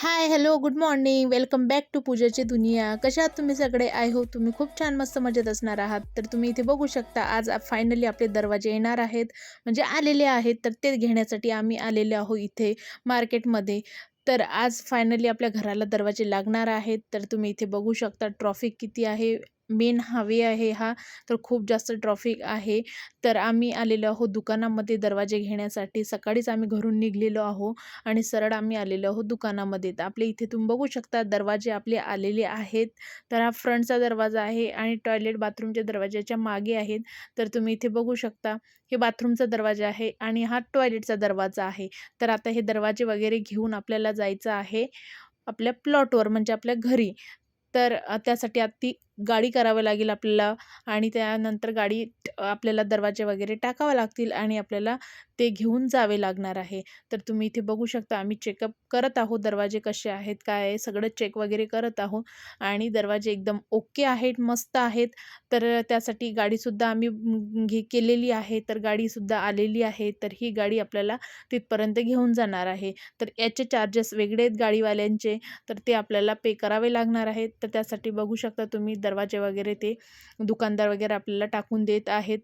Hi hello good morning welcome back to पूजाची दुनिया. कशा आहात तुम्ही सगळे? आय हो तुम्ही खूप छान मस्त मजेत असणार आहात. तर तुम्ही इथे बघू शकता आज फायनली आपले दरवाजे येणार आहेत. म्हणजे आलेले आहेत तर ते घेण्यासाठी आम्ही आलेले आहो इथे मार्केटमध्ये तर आज फायनली आपल्या घराला दरवाजे लागणार आहेत. तर तुम्ही इथे बघू शकता ट्रॉफिक किती आहे. मेन हावे आहे हा. तर खूप जास्त ट्रॉफिक आहे. तर आम्ही आलेलो आहोत दुकानामध्ये दरवाजे घेण्यासाठी. सकाळीच आम्ही घरून निघलेलो आहो आणि सरळ आम्ही आलेलो आहोत दुकानामध्ये. तर आपले इथे तुम्ही बघू शकता दरवाजे आपले आलेले आहेत. तर हा फ्रंटचा दरवाजा आहे आणि टॉयलेट बाथरूमच्या दरवाजाच्या मागे आहेत. तर तुम्ही इथे बघू शकता हे बाथरूमचा दरवाजा आहे आणि हा टॉयलेटचा दरवाजा आहे. तर आता हे दरवाजे वगैरे घेऊन आपल्याला जायचं आहे आपल्या प्लॉटवर म्हणजे आपल्या घरी. तर त्यासाठी आत्ती गाडी करावं लागेल आपल्याला आणि त्यानंतर गाडी आपल्याला दरवाजे वगैरे टाकावं लागतील आणि आपल्याला ते घेऊन जावे लागणार आहे. तर तुम्ही इथे बघू शकता आम्ही चेकअप करत आहोत. दरवाजे कसे आहेत काय आहे सगळं चेक वगैरे करत आहोत. आणि दरवाजे एकदम ओके आहेत मस्त आहेत. तर त्यासाठी गाडीसुद्धा आम्ही घे केलेली आहे. तर गाडीसुद्धा आलेली आहे. तर ही गाडी आपल्याला तिथपर्यंत घेऊन जाणार आहे. तर याचे चार्जेस वेगळे आहेत गाडीवाल्यांचे. तर ते आपल्याला पे करावे लागणार आहेत. तर त्यासाठी बघू शकता तुम्ही दरवाजे वगैरे ते दुकानदार वगैरे आपल्याला टाकून देत आहेत.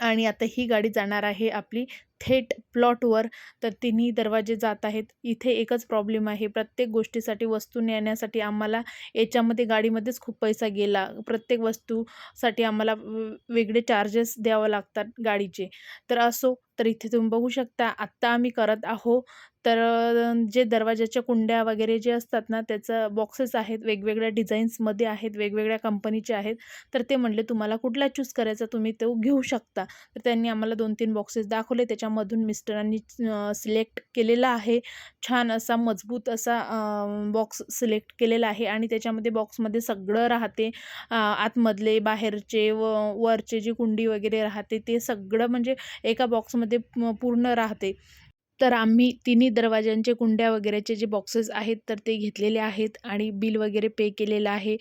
आणि आता ही गाडी जाणार आहे आपली थेट प्लॉटवर तर तिन्ही दरवाजे जात आहेत. इथे एकच प्रॉब्लेम आहे. प्रत्येक गोष्टीसाठी वस्तू नेण्यासाठी आम्हाला याच्यामध्ये गाडीमध्येच खूप पैसा गेला. प्रत्येक वस्तूसाठी आम्हाला वेगळे चार्जेस द्यावं लागतात गाडीचे. तर असो तर इथे तुम्ही बघू शकता आत्ता आम्ही करत आहो तर जे दरवाजाच्या कुंड्या वगैरे जे असतात ना त्याचं बॉक्सेस आहेत वेगवेगळ्या डिझाईन्समध्ये आहेत वेगवेगळ्या कंपनीचे आहेत तर ते म्हणले तुम्हाला कुठला चूज करायचा तुम्ही तो घेऊ शकता. तर त्यांनी आम्हाला दोन तीन बॉक्सेस दाखवले त्याच्या त्याच्यामधून मिस्टरांनी सिलेक्ट केलेला आहे. छान असा मजबूत असा बॉक्स सिलेक्ट केलेला आहे आणि त्याच्यामध्ये बॉक्समध्ये सगळं राहते. आतमधले बाहेरचे व वरचे जे कुंडी वगैरे राहते ते सगळं म्हणजे एका बॉक्समध्ये पूर्ण राहते. तर आम्ही तिन्ही दरवाज्यांचे कुंड्या वगैरेचे जे बॉक्सेस आहेत तर ते घेतलेले आहेत आणि बिल वगैरे पे केलेलं आहे.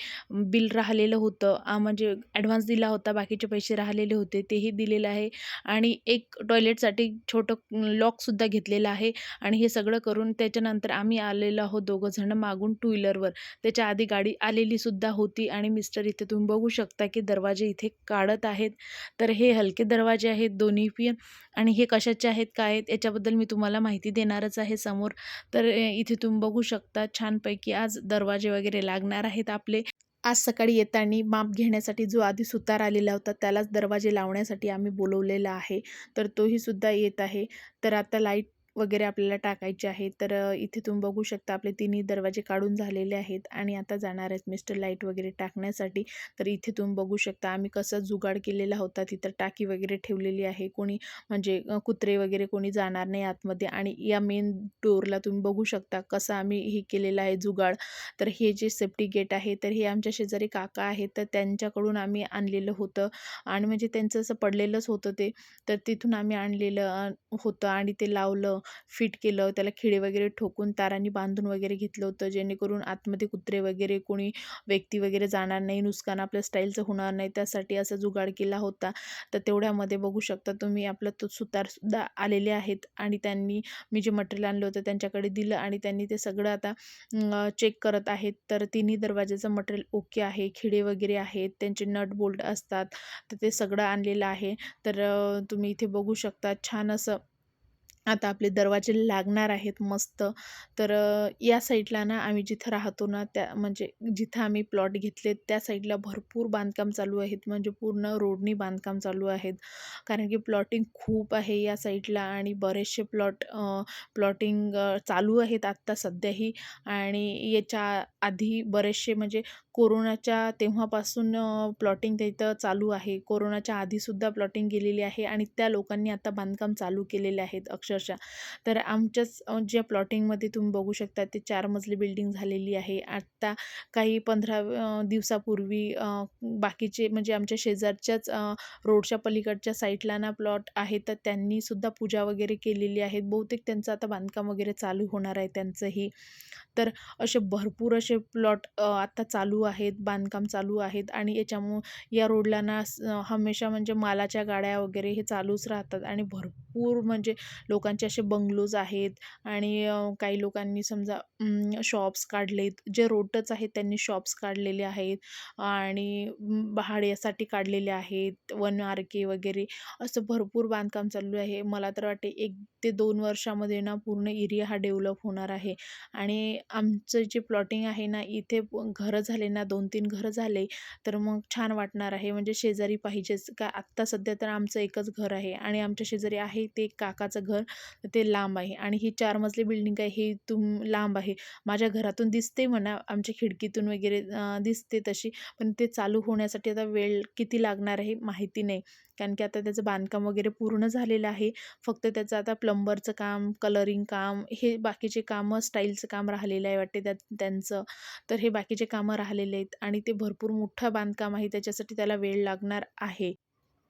बिल राहिलेलं होतं. म्हणजे ॲडव्हान्स दिला होता बाकीचे पैसे राहिलेले होते तेही दिलेलं आहे. आणि एक टॉयलेटसाठी छोटं लॉकसुद्धा घेतलेलं आहे. आणि हे सगळं करून त्याच्यानंतर आम्ही आलेलो आहोत दोघंजणं मागून टू व्हीलरवर त्याच्या आधी गाडी आलेलीसुद्धा होती आणि मिस्टर इथे तुम्ही बघू शकता की दरवाजे इथे काढत आहेत. तर हे हलके दरवाजे आहेत दोन्ही पण. आणि हे कशाचे आहेत काय आहेत याच्याबद्दल मी तुम्हाला माहिती देणारच आहे समोर. तर इथे तुम्ही बघू शकता छानपैकी आज दरवाजे वगैरे लागणार आहेत आपले. आज सकाळी येताना माप घेण्यासाठी जो आधी सुतार आलेला होता त्यालाच दरवाजे लावण्यासाठी आम्ही बोलवलेला आहे. तर तोही सुद्धा येत आहे. तर आता लाइट वगैरे आपल्याला टाकायचे आहे तर इथे तुम्ही बघू शकता आपले तिन्ही दरवाजे काढून झालेले आहेत आणि आता जाणार आहेत मिस्टर लाइट वगैरे टाकण्यासाठी. तर इथे तुम्ही बघू शकता आम्ही कसं जुगाड केलेला होता तिथं टाकी वगैरे ठेवलेली आहे. कोणी म्हणजे कुत्रे वगैरे कोणी जाणार नाही आतमध्ये आणि या मेन डोअरला तुम्ही बघू शकता कसं आम्ही हे केलेलं आहे जुगाड. तर हे जे सेफ्टी गेट आहे तर हे आमच्या शेजारी काका आहेत तर त्यांच्याकडून आम्ही आणलेलं होतं. आणि म्हणजे त्यांचं असं पडलेलंच होतं ते. तर तिथून आम्ही आणलेलं होतं आणि ते लावलं. फिट केलं त्याला खिळे वगैरे ठोकून तारांनी बांधून वगैरे घेतलं होतं जेणेकरून आतमध्ये कुत्रे वगैरे कोणी व्यक्ती वगैरे जाणार नाही नुकसान आपल्या स्टाईलचं होणार नाही त्यासाठी असा जुगाड केला होता. तर तेवढ्यामध्ये बघू शकता तुम्ही आपलं तो सुतारसुद्धा आलेले आहेत आणि त्यांनी मी जे मटेरियल आणलं होतं त्यांच्याकडे दिलं आणि त्यांनी ते सगळं आता चेक करत आहेत. तर तिन्ही दरवाजाचं मटेरियल ओके आहे खिळे वगैरे आहेत त्यांचे नट बोल्ट असतात तर ते सगळं आणलेलं आहे. तर तुम्ही इथे बघू शकता छान असं आता आपले दरवाजे लागणार आहेत मस्त. तर या साईडला ना आम्ही जिथं राहतो ना त्या म्हणजे जिथं आम्ही प्लॉट घेतले त्या साईडला भरपूर बांधकाम चालू आहेत. म्हणजे पूर्ण रोडनी बांधकाम चालू आहेत. कारण की प्लॉटिंग खूप आहे या साईडला आणि बरेचसे प्लॉट प्लॉटिंग चालू आहेत आत्ता सध्याही. आणि याच्या आधी बरेचसे म्हणजे कोरोनाच्या तेव्हापासून प्लॉटिंग तिथं चालू आहे. कोरोनाच्या आधीसुद्धा प्लॉटिंग गेलेली आहे आणि त्या लोकांनी आता बांधकाम चालू केलेले आहेत अक्षर अक्षरशः. तर आमच्याच ज्या प्लॉटिंगमध्ये तुम्ही बघू शकता ते चार मजली बिल्डिंग झालेली आहे. आत्ता काही पंधरा दिवसापूर्वी बाकीचे म्हणजे आमच्या शेजारच्याच रोडच्या पलीकडच्या साईडला ना प्लॉट आहे तर त्यांनीसुद्धा पूजा वगैरे केलेली आहे बहुतेक त्यांचं आता बांधकाम वगैरे चालू होणार आहे त्यांचंही. तर असे भरपूर असे प्लॉट आत्ता चालू आहेत बांधकाम चालू आहेत आणि याच्यामुळं या रोडला ना हमेशा म्हणजे मालाच्या गाड्या वगैरे हे चालूच राहतात आणि भरपूर म्हणजे लोक लोकांचे असे बंगलोज आहेत आणि काही लोकांनी समजा शॉप्स काढलेत जे रोडच आहेत त्यांनी शॉप्स काढलेले आहेत आणि अं, भाड्यासाठी काढलेले आहेत वन आर के वगैरे. असं भरपूर बांधकाम चालू आहे. मला तर वाटते एक ते दोन वर्षामध्ये ना पूर्ण एरिया हा डेव्हलप होणार आहे. आणि आमचं जे प्लॉटिंग आहे ना इथे घरं झाले ना दोन तीन घरं झाले तर मग छान वाटणार आहे. म्हणजे शेजारी पाहिजेच का आत्ता सध्या तर आमचं एकच घर आहे आणि आमच्या शेजारी आहे ते काकाचं घर. ते लांब आहे आणि ही चार मजली बिल्डिंग आहे ही तुम लांब आहे. माझ्या घरातून दिसते म्हणा आमच्या खिडकीतून वगैरे दिसते तशी पण ते चालू होण्यासाठी आता वेळ किती लागणार आहे माहिती नाही. कारण की आता त्याचं बांधकाम वगैरे पूर्ण झालेलं आहे. फक्त त्याचं आता प्लंबरचं काम कलरिंग काम हे बाकीचे कामं स्टाईलचं काम राहिलेलं आहे वाटते त्यात त्यांचं. तर हे बाकीचे कामं राहिलेले आहेत आणि ते भरपूर मोठं बांधकाम आहे त्याच्यासाठी त्याला वेळ लागणार आहे.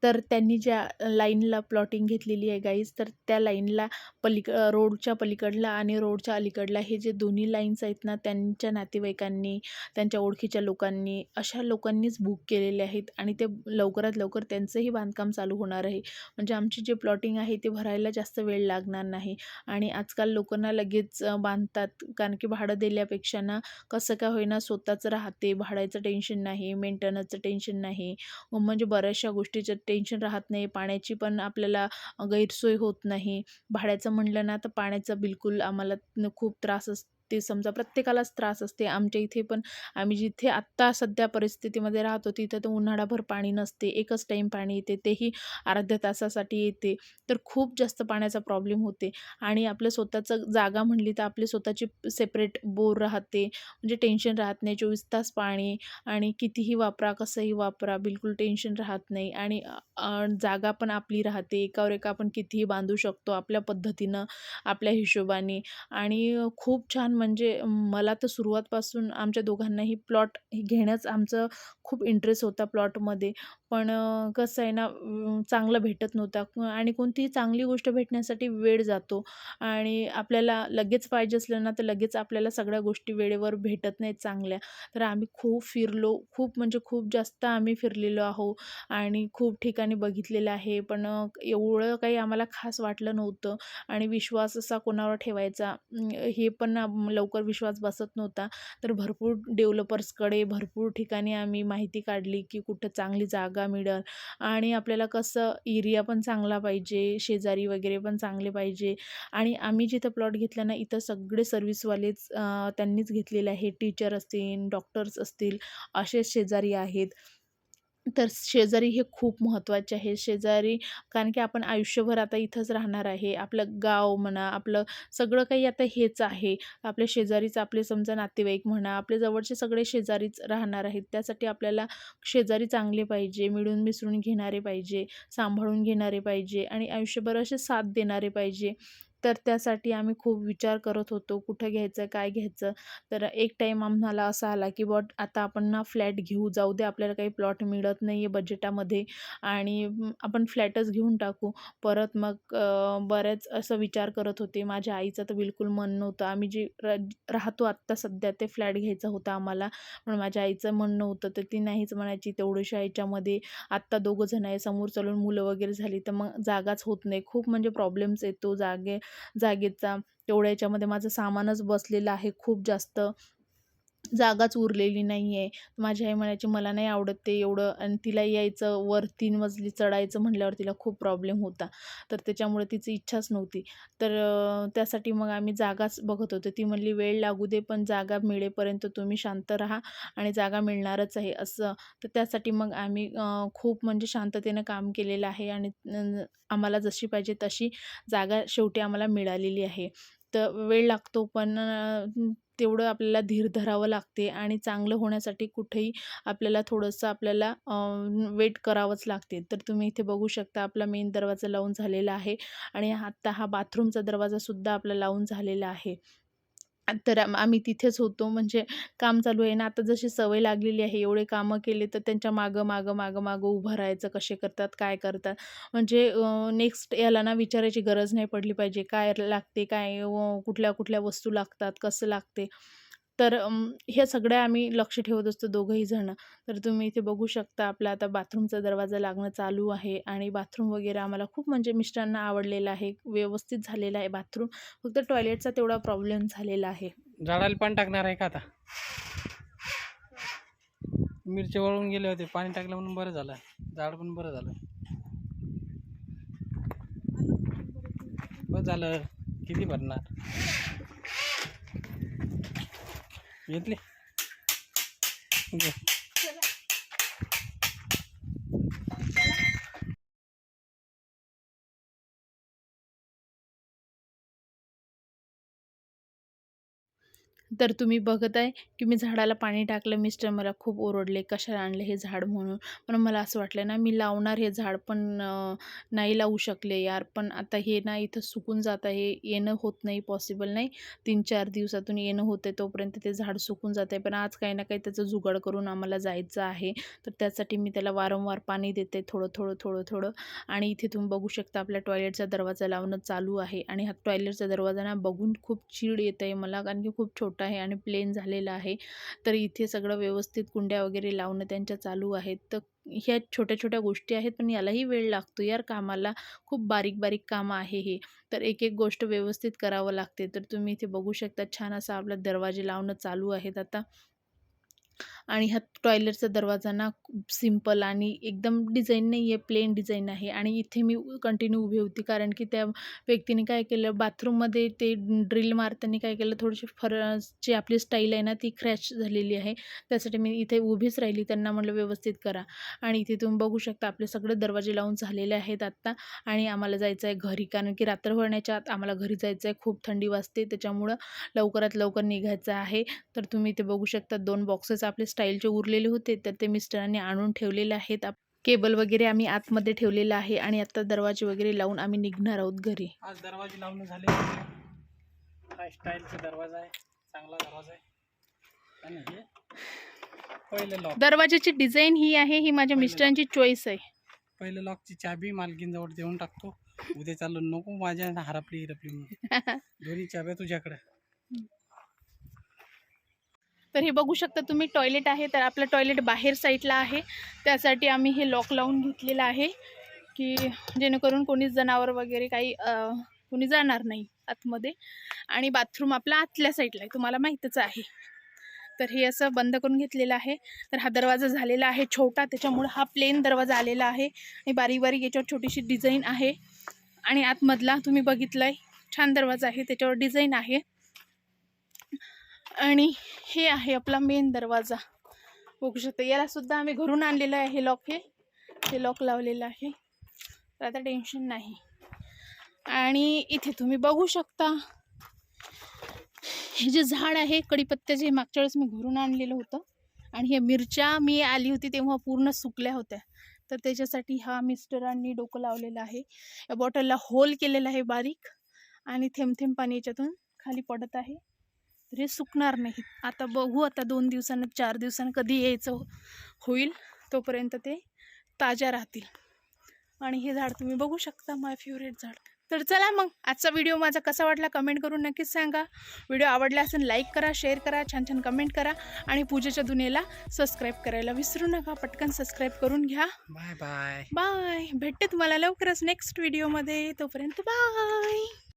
तर त्यांनी ज्या लाईनला प्लॉटिंग घेतलेली आहे गाईज तर त्या लाईनला पलीक रोडच्या पलीकडला आणि रोडच्या अलीकडला हे जे दोन्ही लाईन्स आहेत ना त्यांच्या नातेवाईकांनी त्यांच्या ओळखीच्या लोकांनी अशा लोकांनीच बुक केलेले आहेत आणि ते लवकरात लवकर त्यांचंही बांधकाम चालू होणार आहे. म्हणजे आमची जे प्लॉटिंग आहे ते भरायला जास्त वेळ लागणार नाही. आणि आजकाल लोकांना लगेच बांधतात. कारण की भाडं दिल्यापेक्षा ना कसं काय होईना स्वतःचं राहते. भाड्याचं टेन्शन नाही मेंटेनन्सचं टेन्शन नाही. म्हणजे बऱ्याचशा गोष्टीचं टेन्शन राहत नाही. पाण्याची पण आपल्याला गैरसोय होत नाही. भाड्याचं म्हणलं ना तर पाण्याचा बिलकुल आम्हाला खूप त्रास ते समजा प्रत्येकालाच त्रास असते. आमच्या इथे पण आम्ही जिथे आत्ता सध्या परिस्थितीमध्ये राहतो तिथं तर उन्हाळाभर पाणी नसते. एकच टाईम पाणी येते. तेही अर्ध्या तासासाठी येते. तर खूप जास्त पाण्याचा प्रॉब्लेम होते. आणि आपलं स्वतःचं जागा म्हणली तर आपली स्वतःची सेपरेट बोर राहते. म्हणजे टेन्शन राहत नाही. चोवीस तास पाणी आणि कितीही वापरा कसंही वापरा बिलकुल टेन्शन राहत नाही. आणि जागा पण आपली राहते. एकावर एका आपण कितीही बांधू शकतो आपल्या पद्धतीनं आपल्या हिशोबाने. आणि खूप छान म्हणजे मला तर सुरुवातपासून आमच्या दोघांनाही प्लॉट घेण्याच आमचं खूप इंटरेस्ट होता प्लॉटमध्ये. पण कसं आहे ना चांगलं भेटत नव्हता आणि कोणतीही चांगली गोष्ट भेटण्यासाठी वेळ जातो. आणि आपल्याला लगेच पाहिजे असलं ना तर लगेच आपल्याला सगळ्या गोष्टी वेळेवर भेटत नाहीत चांगल्या. तर आम्ही खूप फिरलो. खूप म्हणजे खूप जास्त आम्ही फिरलेलो आहो. आणि खूप ठिकाणी बघितलेलं आहे. पण एवढं काही आम्हाला खास वाटलं नव्हतं. आणि विश्वास असा कोणावर ठेवायचा? हे पण लवकर विश्वास बसत नव्हता. तर भरपूर डेव्हलपर्सकडे भरपूर ठिकाणी आम्ही माहिती काढली की कुठं चांगली जागा मिळेल आणि आपल्याला कसं एरिया पण चांगला पाहिजे शेजारी वगैरे पण चांगले पाहिजे आणि आम्ही जिथं प्लॉट घेतला ना इथं सगळे सर्व्हिसवालेच त्यांनीच घेतलेले आहे टीचर असतील डॉक्टर्स असतील असेच शेजारी आहेत. तर शेजारी हे खूप महत्त्वाचे आहे. शेजारी कारण की आपण आयुष्यभर आता इथंच राहणार आहे. आपलं गाव म्हणा आपलं सगळं काही आता हेच आहे. आपल्या शेजारीच आपले समजा नातेवाईक म्हणा आपले जवळचे सगळे शेजारीच राहणार आहेत. त्यासाठी आपल्याला शेजारी चांगले पाहिजे मिळून मिसळून घेणारे पाहिजे सांभाळून घेणारे पाहिजे आणि आयुष्यभर असे साथ देणारे पाहिजे. तर त्यासाठी आम्ही खूप विचार करत होतो कुठं घ्यायचं काय घ्यायचं? तर एक टाईम आम्हाला असा आला की बॉट आता आपण ना फ्लॅट घेऊ जाऊ दे आपल्याला काही प्लॉट मिळत नाही आहे बजेटामध्ये आणि आपण फ्लॅटच घेऊन टाकू. परत मग बरेच बऱ्याच असं विचार करत होते. माझ्या आईचं तर बिलकुल मन नव्हतं. आम्ही जे र राहतो आत्ता सध्या ते फ्लॅट घ्यायचा होता आम्हाला. पण माझ्या आईचं म्हणणं होतं तर ती नाहीच म्हणायची तेवढ्याशा याच्यामध्ये. आत्ता दोघं जण आहे समोर चालून मुलं वगैरे झाली तर मग जागाच होत नाही. खूप म्हणजे प्रॉब्लेम्स येतो जागे जागेचा. तेवढ्या याच्यामध्ये माझं सामानच बसलेलं आहे खूप जास्त. जागाच उरलेली नाही आहे माझी आई म्हणायची मला नाही आवडत ते एवढं. आणि तिला यायचं वर तीन मजली चढायचं म्हटल्यावर तिला खूप प्रॉब्लेम होता. तर त्याच्यामुळे तिची इच्छाच नव्हती. तर त्यासाठी मग आम्ही जागाच बघत होतो. ती म्हणली वेळ लागू दे पण जागा मिळेपर्यंत तुम्ही शांत राहा आणि जागा मिळणारच आहे असं. तर त्यासाठी मग आम्ही खूप म्हणजे शांततेनं काम केलेलं आहे आणि आम्हाला जशी पाहिजे तशी जागा शेवटी आम्हाला मिळालेली आहे. तर वेळ लागतो पण तेवढं आपल्याला धीर धरावं लागते आणि चांगलं होण्यासाठी कुठेही आपल्याला थोडंसं आपल्याला वेट करावंच लागते. तर तुम्ही इथे बघू शकता आपला मेन दरवाजा लावून झालेला आहे आणि आत्ता हा बाथरूमचा दरवाजासुद्धा आपला लावून झालेला आहे. तर आम्ही तिथेच होतो. म्हणजे काम चालू आहे ना आता जशी सवय लागलेली आहे एवढे कामं केले तर त्यांच्या मागं मागं मागं मागं उभं राहायचं कसे करतात काय करतात. म्हणजे नेक्स्ट याला ना विचारायची गरज नाही पडली पाहिजे. काय लागते काय कुठल्या कुठल्या वस्तू लागतात कसं लागते. तर हे सगळं आम्ही लक्ष ठेवत असतो दोघंही जणं. तर तुम्ही इथे बघू शकता आपला आता बाथरूमचा दरवाजा लागणं चालू आहे आणि बाथरूम वगैरे आम्हाला खूप म्हणजे मिस्टरांना आवडलेलं आहे. व्यवस्थित झालेलं आहे बाथरूम. फक्त टॉयलेटचा तेवढा प्रॉब्लेम झालेला आहे. झाडाला पण टाकणार आहे का आता? मिरची वळून गेले होते. पाणी टाकलं म्हणून बरं झालं. झाड पण बरं झालं. बरं झालं. किती भरणार? घेतली? तर तुम्ही बघत आहे की मी झाडाला पाणी टाकलं मिस्टर मला खूप ओरडले कशाला आणले हे झाड म्हणून? पण मला असं वाटलं ना मी लावणार हे झाड पण नाही लावू शकले यार पण आता हे ना इथं सुकून जात आहे येणं होत नाही पॉसिबल नाही. तीन चार दिवसातून येणं होतं तोपर्यंत ते झाड सुकून जात आहे. पण आज काही ना काही त्याचं जुगाड करून आम्हाला जायचं आहे. तर त्यासाठी मी त्याला वारंवार पाणी देते थोडं थोडं थोडं थोडं. आणि इथे तुम्ही बघू शकता आपल्या टॉयलेटचा दरवाजा लावणं चालू आहे. आणि हा टॉयलेटचा दरवाजा ना बघून खूप चीड येत आहे मला कारण की खूप छोटा आहे आणि प्लेन झालेलं आहे. तर इथे सगळं व्यवस्थित कुंड्या वगैरे लावणं त्यांच्या चालू आहेत. तर ह्या छोट्या छोट्या गोष्टी आहेत पण यालाही वेळ लागतो. यार कामाला खूप बारीक बारीक कामं आहे हे. तर एक एक गोष्ट व्यवस्थित करावं लागते. तर तुम्ही इथे बघू शकता छान असा आपला दरवाजे लावणं चालू आहेत आता. आणि हा टॉयलेटचा दरवाजा ना खूप सिंपल आणि एकदम डिझाईन नाही आहे प्लेन डिझाईन आहे आणि इथे मी कंटिन्यू उभी होती. कारण की त्या व्यक्तीने काय केलं बाथरूममध्ये ते ड्रिल मारताना काय केलं थोडीशी फर जी आपली स्टाईल आहे ना ती क्रॅच झालेली आहे. त्यासाठी मी इथे उभीच राहिली. त्यांना म्हटलं व्यवस्थित करा. आणि इथे तुम्ही बघू शकता आपले सगळे दरवाजे लावून झालेले आहेत आत्ता आणि आम्हाला जायचं आहे घरी. कारण की रात्र होण्याच्या आत आम्हाला घरी जायचं आहे. खूप थंडी वाजते. त्याच्यामुळं लवकरात लवकर निघायचं आहे. तर तुम्ही इथे बघू शकता दोन बॉक्सेस आपले स्टाईलचे उरलेले होते तर ते मिस्टरांनी आणून ठेवलेले आहेत. केबल वगैरे आम्ही आतमध्ये ठेवलेलं आहे आणि आता दरवाजे वगैरे लावून आम्ही निघणार आहोत घरी. आज दरवाजे लावून झाले स्टाईलचा दरवाजा आहे? चांगला दरवाजा आहे. आणि पहिलं लॉक दरवाजाची डिझाईन ही आहे ही माझ्या मिस्टरांची चॉईस आहे. पहिलं लॉकची चाबी मालकीनजवळ देऊन टाकतो. उद्या चालून नको माझ्या हरपली हिरपली दोन्ही चाब्या तुझ्याकडे. तर हे बघू शकता तुम्ही टॉयलेट आहे तर आपलं टॉयलेट बाहेर साईडला आहे. त्यासाठी आम्ही हे लॉक लावून घेतलेलं आहे की जेणेकरून कोणीच जनावर वगैरे काही कोणी जाणार नाही आतमध्ये. आणि बाथरूम आपला आतल्या साईडला आहे तुम्हाला माहीतच आहे. तर हे असं बंद करून घेतलेलं आहे. तर हा दरवाजा झालेला आहे छोटा त्याच्यामुळं हा प्लेन दरवाजा आलेला आहे. आणि बारीक बारीक याच्यावर छोटीशी डिझाईन आहे. आणि आतमधला तुम्ही बघितलं आहे छान दरवाजा आहे त्याच्यावर डिझाईन आहे. आणि हे आहे आपला मेन दरवाजा. बघू शकता याला सुद्धा आम्ही घरून आणलेलं आहे हे लॉक हे. हे लॉक लावलेलं आहे. तर आता टेन्शन नाही. आणि इथे तुम्ही बघू शकता हे जे झाड आहे कडीपत्त्याचे हे मागच्या वेळेस मी घरून आणलेलं होतं आणि हे मिरच्या मी आली होती तेव्हा पूर्ण सुकल्या होत्या. तर त्याच्यासाठी हा मिस्टरांनी डोकं लावलेलं आहे. या बॉटलला होल केलेला आहे बारीक आणि थेंब थेंब पाणी याच्यातून खाली पडत आहे. तर हे सुकणार नाही. आता बघू आता दोन दिवसानं चार दिवसानं कधी यायचं हो- होईल तोपर्यंत ते ताज्या राहतील. आणि हे झाड तुम्ही बघू शकता माय फेवरेट झाड. तर चला मग आजचा व्हिडिओ माझा कसा वाटला कमेंट करून नक्कीच सांगा. व्हिडिओ आवडला असेल लाईक करा शेअर करा छान छान कमेंट करा. आणि पूजेच्या दुनियेला सबस्क्राईब करायला विसरू नका. पटकन सबस्क्राईब करून घ्या. Bye bye. बाय. भेटते तुम्हाला लवकरच नेक्स्ट व्हिडिओमध्ये. तोपर्यंत बाय.